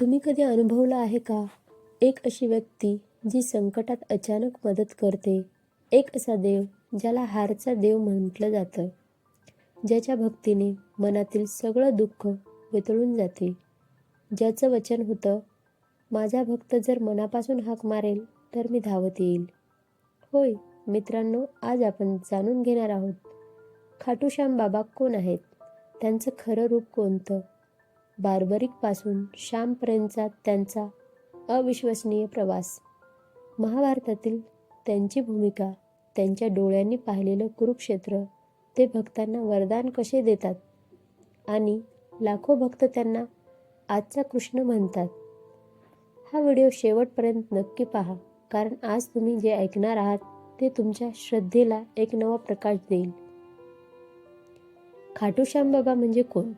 तुम्ही कधी अनुभवलं आहे का? एक अशी व्यक्ती जी संकटात अचानक मदत करते. एक असा देव ज्याला हारचा देव म्हटलं जातं. ज्याच्या भक्तीने मनातील सगळं दुःख वितळून जाते. ज्याचं वचन होतं माझा भक्त जर मनापासून हाक मारेल तर मी धावत येईल. होय मित्रांनो आज आपण जाणून घेणार आहोत. खाटूश्याम बाबा कोण आहेत? त्यांचं खरं रूप कोणतं? बार्बरिकपासून श्यामपर्यंतचा त्यांचा अविश्वसनीय प्रवास. महाभारतातील त्यांची भूमिका त्यांच्या डोळ्यांनी पाहिलेलं कुरुक्षेत्र ते भक्तांना वरदान कसे देतात? आणि लाखो भक्त त्यांना आजचा कृष्ण म्हणतात. हा व्हिडिओ शेवटपर्यंत नक्की पहा कारण आज तुम्ही जे ऐकणार आहात ते तुमच्या श्रद्धेला एक नवा प्रकाश देईल. खाटूश्याम बाबा म्हणजे कोण?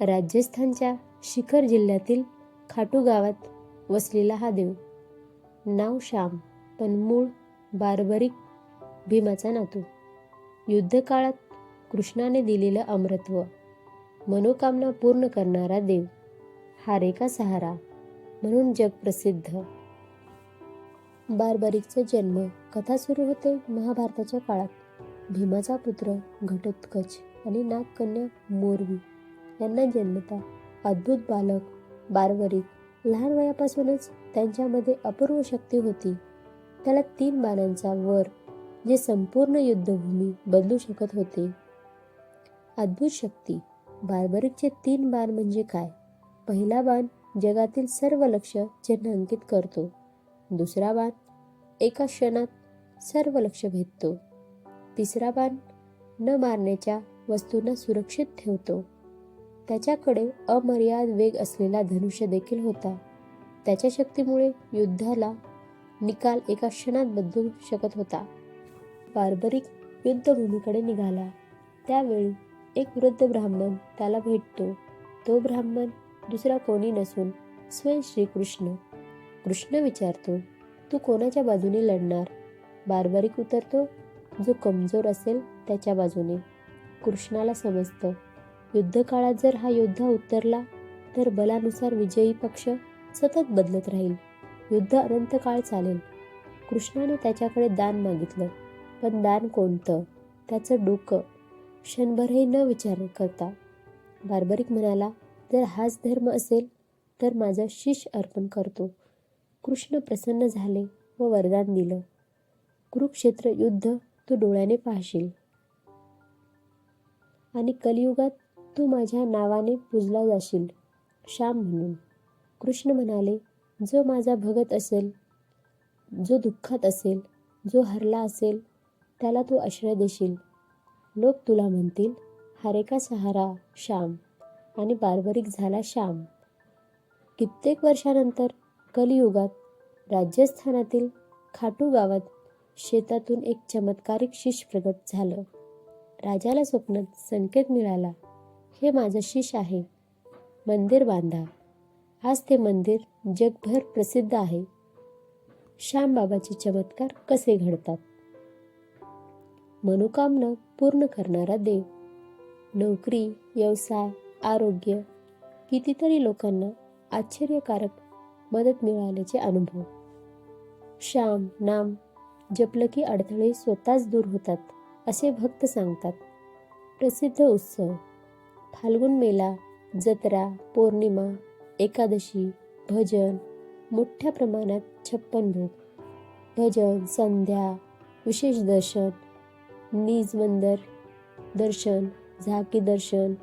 राजस्थानच्या शिखर जिल्ह्यातील खाटू गावात वसलेला हा देव. नाव श्याम पण मूळ बारबरिक भीमाचा नातू. युद्धकाळात कृष्णाने दिलेलं अमृत्व मनोकामना पूर्ण करणारा देव. हा रेखा सहारा म्हणून जगप्रसिद्ध बारबारीकचा जन्म कथा सुरू होते महाभारताच्या काळात. भीमाचा पुत्र घटोत्कच आणि नागकन्या मोरवी यांना जन्मता. अद्भुत बालक बारवरीत लहान वयापासूनच त्यांच्यामध्ये अपूर्व शक्ती होती. त्याला तीन बाणांचा वर जे संपूर्ण युद्धभूमी बदलू शकत होते. अद्भुत शक्ती बार्बरिकचे तीन बाण म्हणजे काय? पहिला बाण जगातील सर्व लक्ष चिन्हांकित करतो. दुसरा बाण एका क्षणात सर्व लक्ष भेदतो. तिसरा बाण न मारण्याच्या वस्तूंना सुरक्षित ठेवतो. त्याच्याकडे अमर्याद वेग असलेला धनुष्य देखील होता. त्याच्या शक्तीमुळे युद्धाला निकाल एका क्षणात बदलू शकत होता. बार्बरिक युद्धभूमीकडे निघाला. त्यावेळी एक वृद्ध ब्राह्मण त्याला भेटतो. तो ब्राह्मण दुसरा कोणी नसून स्वयं श्रीकृष्ण. कृष्ण विचारतो तू कोणाच्या बाजूने लढणार? बार्बरिक उतरतो जो कमजोर असेल त्याच्या बाजूने. कृष्णाला समजतं युद्धकाळात जर हा योद्धा उतरला तर बलानुसार विजयी पक्ष सतत बदलत राहील. युद्ध अनंत काळ चालेल. कृष्णाने त्याच्याकडे दान मागितलं. पण दान कोणतं? त्याचं डोकं क्षणभरही न विचार करता. बार्बरिक म्हणाला जर हाच धर्म असेल तर माझा शिष अर्पण करतो. कृष्ण प्रसन्न झाले व वरदान दिलं. कुरुक्षेत्र युद्ध तू डोळ्याने पाहशील. आणि कलियुगात तू माझ्या नावाने पूजला जाशील श्याम म्हणून. कृष्ण म्हणाले जो माझा भगत असेल जो दुःखात असेल जो हरला असेल त्याला तू आश्रय देशील. लोक तुला म्हणतील हरे का सहारा श्याम? आणि बार्बरिक झाला श्याम. कित्येक वर्षानंतर कलियुगात राजस्थानातील खाटू गावात शेतातून एक चमत्कारिक शिष प्रगट झालं. राजाला स्वप्नात संकेत मिळाला हे माझं शिष आहे. मंदिर बांधा. आज ते मंदिर जगभर प्रसिद्ध आहे. श्यामबाबाचे चमत्कार कसे घडतात? मनोकामना पूर्ण करणारा देव. नोकरी व्यवसाय आरोग्य कितीतरी लोकांना आश्चर्यकारक मदत मिळाल्याचे अनुभव. श्याम नाम जपलं की अडथळे स्वतःच दूर होतात असे भक्त सांगतात. प्रसिद्ध उत्सव. फाल्गुन मेला जत्रा पौर्णिमा एकादशी भजन मोठ्या प्रमाणात छप्पन भोग. भजन संध्या विशेष दर्शन निज मंदिर दर्शन झाकी दर्शन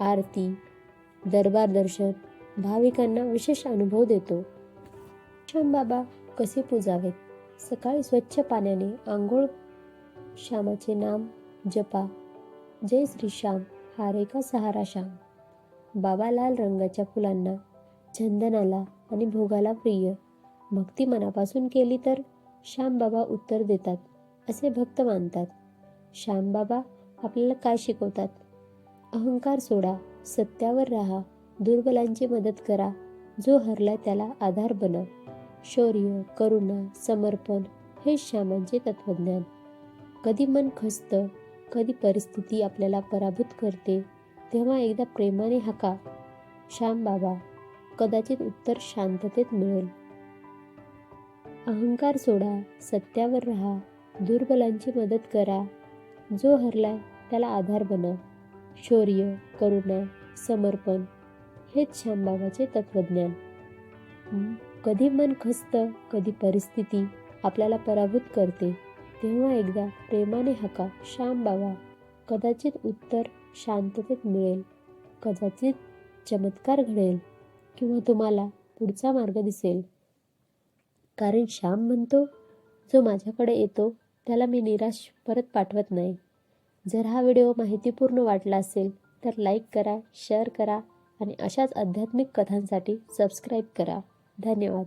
आरती दरबार दर्शन भाविकांना विशेष अनुभव देतो. बाबा कसे पूजावेत? सकाळी स्वच्छ पाण्याने आंघोळ श्यामाचे नाम जपा. जय श्री श्याम. हा रेखा सहारा श्याम बाबा लाल रंगाच्या फुलांना चंदनाला आणि भोगाला प्रिय. भक्ती मनापासून केली तर श्यामबाबा उत्तर देतात असे भक्त मानतात. श्यामबाबा आपल्याला काय शिकवतात? अहंकार सोडा सत्यावर राहा दुर्बलांची मदत करा जो हरला त्याला आधार बना. शौर्य करुणा समर्पण हे श्यामांचे तत्वज्ञान. कधी मन खसतं कधी परिस्थिती आपल्याला पराभूत करते तेव्हा एकदा प्रेमाने हाका. श्याम बाबा कदाचित उत्तर शांततेत मिळेल. अहंकार सोडा सत्यावर राहा दुर्बलांची मदत करा. जो हरलाय त्याला आधार बना. शौर्य करुणा समर्पण हेच श्यामबाबाचे तत्वज्ञान. कधी मन खसतं कधी परिस्थिती आपल्याला पराभूत करते. तेव्हा एकदा प्रेमाने हका श्याम बाबा कदाचित उत्तर शांततेत मिळेल कदाचित चमत्कार घडेल किंवा तुम्हाला पुढचा मार्ग दिसेल. कारण श्याम म्हणतो जो माझ्याकडे येतो त्याला मी निराश परत पाठवत नाही. जर हा व्हिडिओ माहितीपूर्ण वाटला असेल तर लाईक करा शेअर करा आणि अशाच आध्यात्मिक कथांसाठी सबस्क्राईब करा. धन्यवाद.